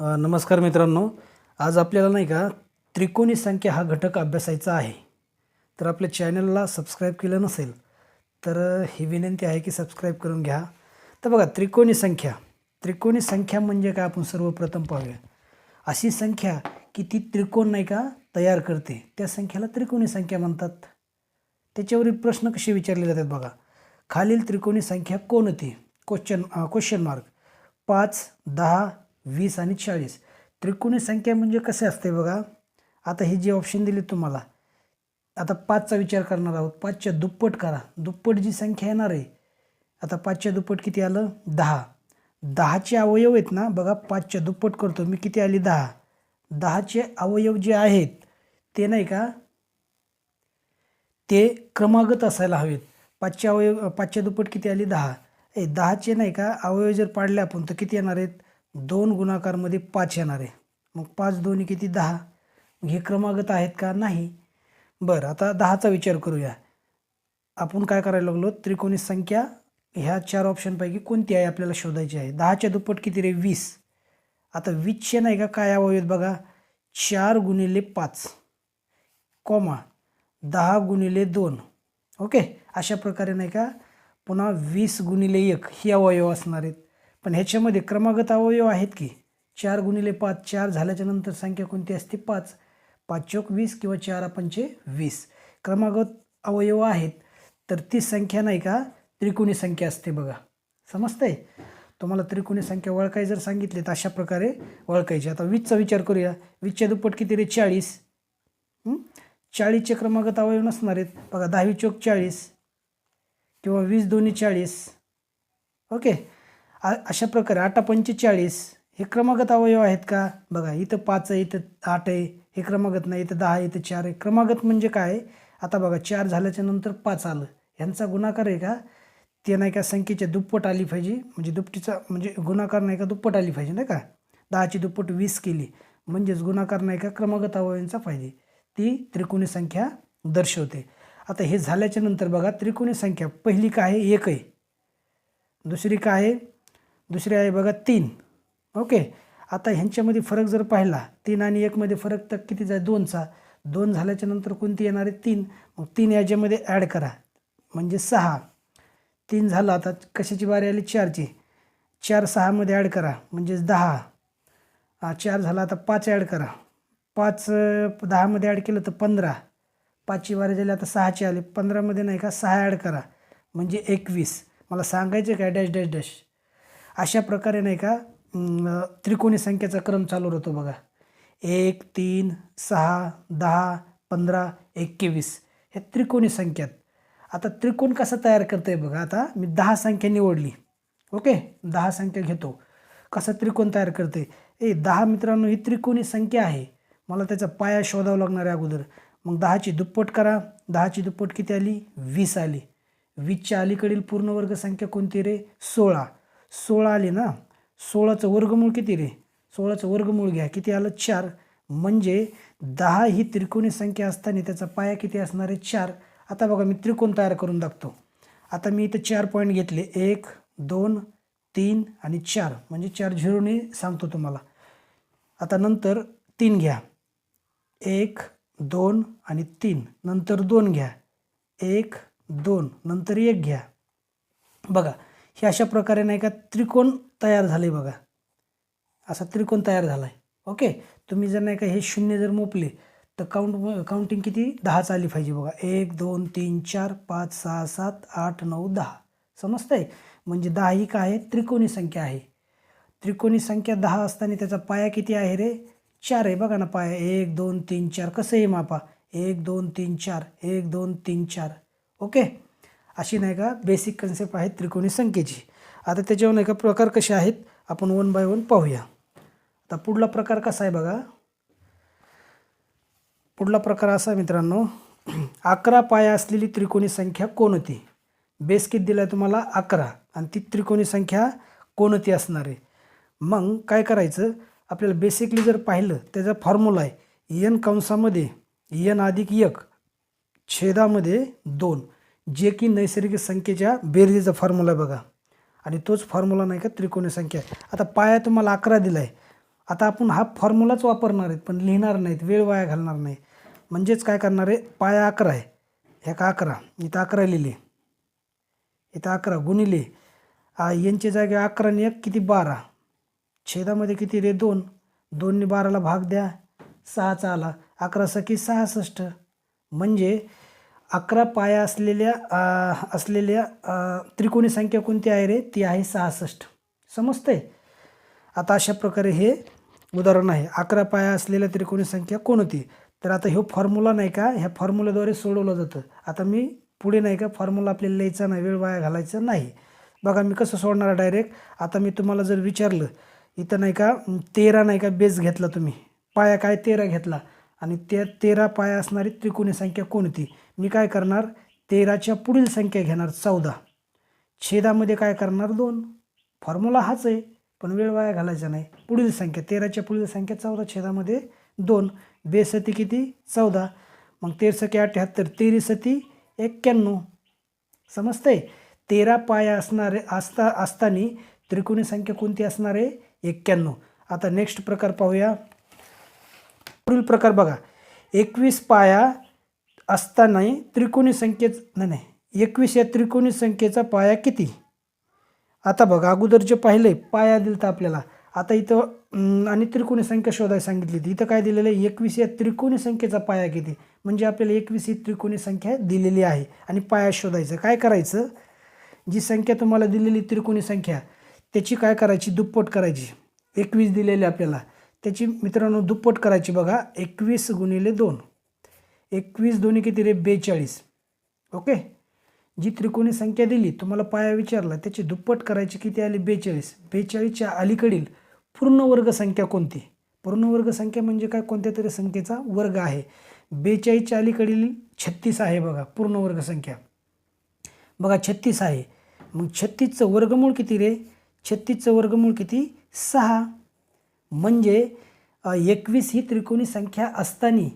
नमस्कार मित्रांनो. आज आपल्याला नाही का त्रिकोणी संख्या हा घटक अभ्यासायचा आहे. तर आपल्या चॅनलला सबस्क्राईब केलं नसेल तर ही विनंती आहे की सबस्क्राईब करून घ्या. तर बघा त्रिकोणी संख्या. त्रिकोणी संख्या म्हणजे काय? आपण सर्वप्रथम पाहूया. अशी संख्या की ती त्रिकोण नाही का तयार करते. त्या संख्येला त्रिकोणी संख्या म्हणतात. त्याच्यावरील प्रश्न कसे विचारले जातात बघा. खालील त्रिकोणी संख्या कोणती क्वेश्चन क्वेश्चन मार्क पाच दहा वीस आणि चाळीस. त्रिकोणी संख्या म्हणजे कसे असते बघा? आता हे जे ऑप्शन दिले तुम्हाला आता पाचचा विचार करणार आहोत. पाचच्या दुप्पट करा. दुप्पट जी संख्या येणार आहे आता पाचच्या दुप्पट किती आलं? दहा. दहाचे अवयव आहेत ना बघा पाचच्या दुप्पट करतो मी. किती आली? दहा. दहाचे अवयव जे आहेत ते नाही का? ते क्रमागत असायला हवेत. पाचच्या अवयव पाचच्या दुप्पट किती आली? दहा. ए दहाचे नाही का? अवयव जर पाडले आपण तर किती येणार आहेत? दोन गुणाकारमध्ये पाच येणार आहे. मग पाच दोन्ही किती? दहा. हे क्रमागत आहेत का? नाही. बरं आता दहाचा विचार करूया. आपण काय करायला लागलो? त्रिकोणी संख्या. ह्या चार ऑप्शनपैकी कोणती आहे आपल्याला शोधायची आहे? दहाच्या दुप्पट किती रे? वीस. आता वीसचे नाही का? काय अवयव आहेत बघा? चार गुणिले पाच. कॉमा. दहा गुणिले दोन. ओके? अशा प्रकारे नाही का? पुन्हा वीस गुणिले एक. ही अवयव असणार आहेत. पण ह्याच्यामध्ये क्रमागत अवयव आहेत की? चार गुणिले पाच चार झाल्याच्यानंतर संख्या कोणती असते? पाच. पाच चौक वीस किंवा चार पंचे वीस. क्रमागत अवयव आहेत तर ती संख्या नाही का? त्रिकोणी संख्या असते बघा. समजतंय? तुम्हाला त्रिकोणी संख्या वळखाय जर सांगितले तर अशा प्रकारे ओळखायची. आता वीसचा विचार करूया. वीसच्या दुप्पट किती रे? चाळीस. चाळीसचे क्रमागत अवयव नसणार आहेत. बघा दहावी चौक चाळीस किंवा वीस दोन्ही चाळीस. ओके? आ अशा प्रकारे आठ पंचेचाळीस हे क्रमागत अवयव आहेत का? बघा इथं पाच आहे इथं आठ आहे हे क्रमागत नाही इथं दहा इथं चार आहे. क्रमागत म्हणजे काय? आता बघा चार झाल्याच्यानंतर पाच आलं. ह्यांचा गुणाकार आहे का? ते नाही का संख्येच्या दुप्पट आली पाहिजे. म्हणजे दुपटीचा म्हणजे गुणाकार नाही का दुप्पट आली पाहिजे नाही का? दहाची दुप्पट वीस केली. म्हणजेच गुणाकार नाही का क्रमागत अवयवांचा पाहिजे ती त्रिकोणी संख्या दर्शवते. आता हे झाल्याच्यानंतर बघा त्रिकोणी संख्या पहिली काय आहे? एक आहे. दुसरी काय आहे? दुसरी आहे बघा तीन. ओके. आता ह्यांच्यामध्ये फरक जर पाहिला तीन आणि एकमध्ये फरक तर कितीचा आहे? दोनचा. दोन झाल्याच्यानंतर कोणती येणार आहे? तीन. मग तीन याच्यामध्ये ॲड करा. म्हणजे सहा. तीन झालं आता कशाची बारी आली? चारची. चार सहामध्ये ॲड करा. म्हणजेच दहा. हा, चार झाला आता पाच ॲड करा. पाच दहामध्ये ॲड केलं तर पंधरा. पाचची वारी झाली आता सहाची आली. पंधरामध्ये नाही का सहा ॲड करा. म्हणजे एकवीस. मला सांगायचं काय? Dash dash dash. अशा प्रकारे नाही का त्रिकोणी संख्येचा क्रम चालू राहतो बघा. एक तीन सहा दहा पंधरा एकवीस हे त्रिकोणी संख्यात. आता त्रिकोण कसा तयार करता आहे बघा. आता मी दहा संख्या निवडली. ओके? दहा संख्या घेतो. कसा त्रिकोण तयार करते ए दहा मित्रांनो ही त्रिकोणी संख्या आहे. मला त्याचा पाया शोधावा लागणार आहे अगोदर. मग दहाची दुप्पट करा. दहाची दुप्पट किती आली? वीस आली. वीसच्या अलीकडील पूर्णवर्ग संख्या कोणती रे? सोळा. सोळा आले ना? सोळाचं वर्गमूळ किती रे? सोळाचं वर्गमूळ घ्या. किती आलं? चार. म्हणजे दहा ही त्रिकोणी संख्या असताना त्याचा पाया किती असणार आहे? चार. आता बघा मी त्रिकोण तयार करून दाखतो आता मी इथं चार पॉईंट घेतले. एक दोन तीन आणि चार. म्हणजे चार झिरोने सांगतो तुम्हाला. आता नंतर तीन घ्या. एक दोन आणि तीन. नंतर दोन घ्या. एक दोन. नंतर एक घ्या. बघा हे अशा प्रकारे नाही का त्रिकोण तयार झाले बघा. असा त्रिकोण तयार झाला आहे ओके तुम्ही जर नाही का हे शून्य जर मोपले तर काउंट काउंटिंग किती? दहाच आली पाहिजे बघा. एक दोन तीन चार पाच सहा सात आठ नऊ दहा. समजतंय? म्हणजे दहा ही काय आहे? त्रिकोणी संख्या आहे. त्रिकोणी संख्या दहा असताना त्याचा पाया किती आहे रे? चार आहे बघा ना पाया. एक दोन तीन चार. कसं आहे मापा. एक दोन तीन चार. एक दोन तीन चार. ओके अशी नाही का बेसिक कन्सेप्ट आहे त्रिकोणी संख्येची. आता त्याच्यावर नाही का प्रकार कसे आहेत आपण वन बाय वन पाहूया. आता पुढला प्रकार कसा आहे बघा. पुढला प्रकार असा आहे मित्रांनो अकरा पाया असलेली त्रिकोणी संख्या कोणती? बेस किती दिला आहे तुम्हाला? अकरा. आणि ती त्रिकोणी संख्या कोणती असणार आहे? मग काय करायचं? आपल्याला बेसिकली जर पाहिलं त्याचा फॉर्म्युला आहे. यन कंसामध्ये यन अधिक एक छेदामध्ये दोन. जे की नैसर्गिक संख्येच्या बेरजेचा फॉर्म्युला आहे बघा. आणि तोच फॉर्म्युला नाही का त्रिकोणी संख्या आता पाया तुम्हाला अकरा दिला आहे आता आपण हा फॉर्म्युलाच वापरणार आहेत पण लिहिणार नाहीत वेळ वाया घालणार नाही. म्हणजेच काय करणार आहे? पाया अकरा आहे. ह्या का अकरा इथं अकरा लिहिले. इथं अकरा गुणिले. यांच्या जागे अकरा आणि एक किती? बारा. छेदामध्ये किती रे? दोन. दोनने बाराला भाग द्या. सहाचा आला. अकरा सखी सहासष्ट. म्हणजे अकरा पाया असलेल्या असलेल्या त्रिकोणी संख्या कोणती आहे रे? ती आहे सहासष्ट. समजतंय? आता अशा प्रकारे हे उदाहरण आहे. अकरा पाया असलेल्या त्रिकोणी संख्या कोणती तर आता ह्यो फॉर्म्युला नाही का? ह्या फॉर्म्युलाद्वारे सोडवलं जातं. आता मी पुढे नाही का? फॉर्म्युला आपल्याला लिहायचा नाही वेळ वाया घालायचा नाही. बघा मी कसं सोडणार डायरेक्ट आता मी तुम्हाला जर विचारलं इथं नाही का तेरा नाही का बेस घेतला तुम्ही? पाया काय तेरा घेतला? आणि त्या तेरा पाया असणारी त्रिकोणी संख्या कोणती मी काय करणार? तेराच्या पुढील संख्या घेणार चौदा. छेदामध्ये काय करणार? दोन. फॉर्म्युला हाच आहे पण वेळ वाया घालायचा नाही. पुढील संख्या तेराच्या पुढील संख्या चौदा छेदामध्ये दोन. बेसती किती? चौदा. मग तेरसकी अठ्ठ्याहत्तर तेरी सती एक्क्याण्णव. समजतंय? तेरा पाया असणारे असता असताना त्रिकोणी संख्या कोणती असणार? आहे एक्क्याण्णव. आता नेक्स्ट प्रकार पाहूया. पुढील प्रकार बघा. एकवीस पाया असतानाही त्रिकोणी संख्येच नाही नाही एकवीस या त्रिकोणी संख्येचा पाया किती? आता बघा अगोदर जे पाहिले पाया दिलं तर आपल्याला. आता इथं आणि त्रिकोणी संख्या शोधायला सांगितली. होती इथं काय दिलेलं आहे? एकवीस या त्रिकोणी संख्येचा पाया किती? म्हणजे आपल्याला एकवीस ही त्रिकोणी संख्या दिलेली आहे. आणि पाया शोधायचं. काय करायचं? जी संख्या तुम्हाला दिलेली त्रिकोणी संख्या त्याची काय करायची? दुप्पट करायची. एकवीस दिलेली आपल्याला. त्याची मित्रांनो दुप्पट करायची बघा. एकवीस गुणिले दोन. एकवीस दोन्ही किती रे? बेचाळीस. ओके? जी त्रिकोणी संख्या दिली तुम्हाला पाया विचारला त्याची दुप्पट करायची किती आली? बेचाळीस. बेचाळीसच्या अलीकडील पूर्णवर्ग संख्या कोणती? पूर्ण वर्ग संख्या म्हणजे काय? कोणत्या तरी संख्येचा वर्ग आहे. बेचाळीसच्या अलीकडील छत्तीस आहे बघा पूर्णवर्ग संख्या. बघा छत्तीस आहे. मग छत्तीसचं वर्गमूळ किती रे? छत्तीसचं वर्गमूळ किती? सहा. म्हणजे एकवीस ही त्रिकोणी संख्या असताना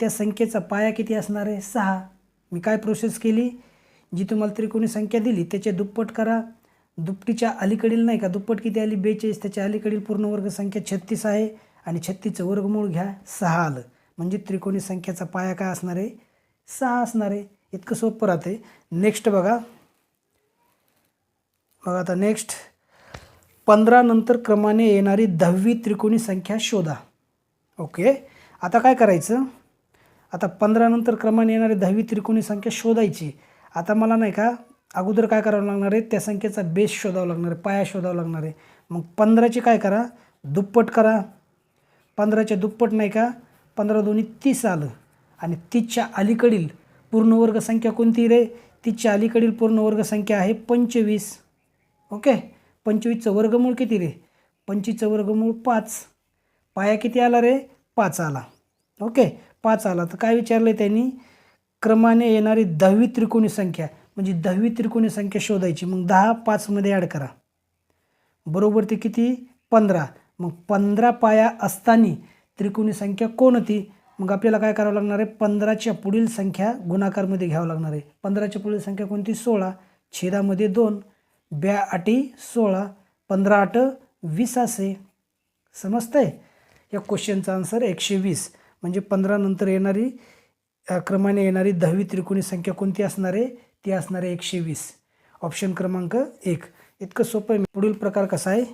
त्या संख्येचा पाया किती असणार आहे? सहा. मी काय प्रोसेस केली? जी तुम्हाला त्रिकोणी संख्या दिली त्याचे दुप्पट करा. दुपटीच्या अलीकडील नाही का? दुप्पट किती आली? बेचाळीस. त्याच्या अलीकडील पूर्ण वर्ग संख्या छत्तीस आहे आणि छत्तीसचं वर्गमूळ घ्या. सहा आलं. म्हणजे त्रिकोणी संख्याचा पाया काय असणार आहे? सहा असणार आहे. इतकं सोपं राहते नेक्स्ट बघा. बघा आता नेक्स्ट पंधरा नंतर क्रमाने येणारी दहावी त्रिकोणी संख्या शोधा. ओके आता काय करायचं? आता पंधरानंतर क्रमाने येणारी दहावी त्रिकोणी संख्या शोधायची. आता मला नाही का अगोदर काय करावं लागणार आहे? त्या संख्येचा बेस शोधावा लागणार आहे पाया शोधावा लागणार आहे. मग पंधराची काय करा? दुप्पट करा. पंधराच्या दुप्पट नाही का? पंधरा दोन्ही तीस आलं. आणि तीसच्या अलीकडील पूर्ण वर्ग संख्या कोणती रे? तीसच्या अलीकडील पूर्णवर्ग संख्या आहे पंचवीस. ओके? पंचवीसचं वर्गमूळ किती रे? पंचवीसचं वर्गमूळ पाच. पाया किती आला रे? पाच आला. ओके? पाच आला. तर काय विचारलं त्यांनी? क्रमाने येणारी दहावी त्रिकोणी संख्या. म्हणजे दहावी त्रिकोणी संख्या शोधायची. मग दहा पाचमध्ये ॲड करा. बरोबर ते किती? पंधरा. मग पंधरा पाया असताना त्रिकोणी संख्या कोणती मग आपल्याला काय करावं लागणार आहे? पंधराच्या पुढील संख्या गुणाकारमध्ये घ्यावं लागणार आहे. पंधराच्या पुढील संख्या कोणती? सोळा. छेदामध्ये दोन. ब्या आटी सोळा. पंधरा आठ वीस असे. समजतंय? या क्वेश्चनचा आन्सर एकशे वीस. म्हणजे पंधरा नंतर येणारी क्रमाने येणारी दहावी त्रिकोणी संख्या कोणती असणार आहे? ती असणार आहे एकशे वीस. ऑप्शन क्रमांक एक. इतकं सोपं आहे. पुढील प्रकार कसा आहे?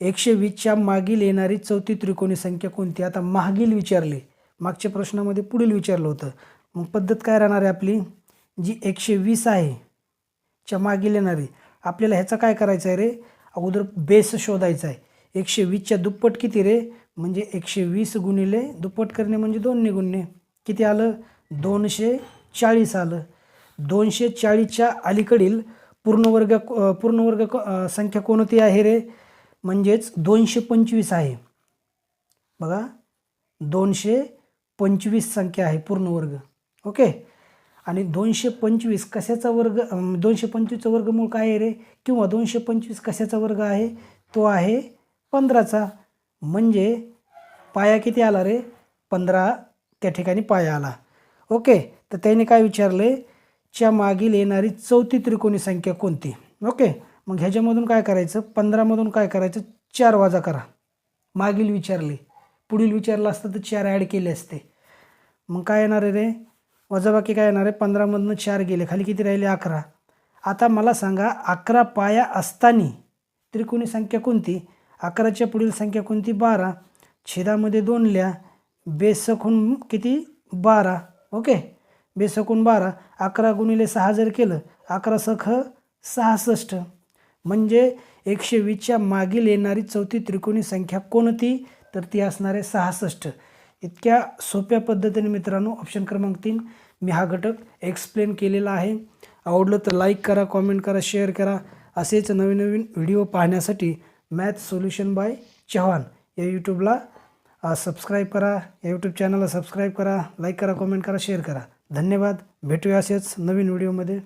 एकशे वीसच्या मागील येणारी चौथी त्रिकोणी संख्या कोणती? आता मागील विचारले. मागच्या प्रश्नामध्ये पुढील विचारलं होतं. मग पद्धत काय राहणार आहे आपली? जी एकशे वीस आहे च्या मागील येणारी. आपल्याला ह्याचा काय करायचं आहे रे? अगोदर बेस शोधायचा आहे. एकशे वीसच्या दुप्पट किती रे? म्हणजे एकशे वीस गुणिले दुप्पट करणे म्हणजे दोनने गुणणे किती आलं? दोनशे चाळीस आलं. दोनशे चाळीसच्या अलीकडील पूर्ण वर्ग पूर्ण वर्ग क- संख्या कोणती आहे रे? म्हणजेच दोनशे पंचवीस आहे. बघा दोनशे पंचवीस संख्या आहे पूर्ण वर्ग ओके? आणि दोनशे पंचवीस कशाचा वर्ग दोनशे पंचवीसचा वर्गमूळ काय आहे रे? किंवा दोनशे पंचवीस कशाचा वर्ग आहे? तो आहे पंधराचा. म्हणजे पाया किती आला रे? पंधरा त्या ठिकाणी पाया आला. ओके तर त्याने काय विचारले? च्या मागील येणारी चौथी त्रिकोणी संख्या कोणती? ओके मग ह्याच्यामधून काय करायचं? पंधरामधून काय करायचं? चार वाजा करा. मागील विचारले. पुढील विचारलं असतं तर चार ॲड केले असते. मग काय येणार आहे रे? वजाबाकी काय येणार आहे? पंधरामधनं चार गेले. खाली किती राहिले? अकरा. आता मला सांगा अकरा पाया असताना त्रिकोणी संख्या कोणती? अकराच्या पुढील संख्या कोणती? बारा. छेदामध्ये दोन लिहा बेसखून किती? बारा. ओके. बेसकून बारा. अकरा गुणिले सहा जर केलं अकरा सख सहासष्ट. म्हणजे एकशे वीसच्या मागील येणारी चौथी त्रिकोणी संख्या कोणती? तर ती असणार आहे सहासष्ट. इतक्या सोप्या पद्धतीने मित्रांनो ऑप्शन क्रमांक तीन मी हा घटक एक्सप्लेन केलेला आहे. आवडलं तर लाईक करा कॉमेंट करा शेअर करा. असेच नवीन नवीन व्हिडिओ पाहण्यासाठी मॅथ सोल्युशन बाय चव्हाण. या यूट्यूबला सबस्क्राईब करा. या यूट्यूब चॅनलला सबस्क्राईब करा. लाईक करा कॉमेंट करा शेअर करा. धन्यवाद. भेटूया असेच नवीन व्हिडिओमध्ये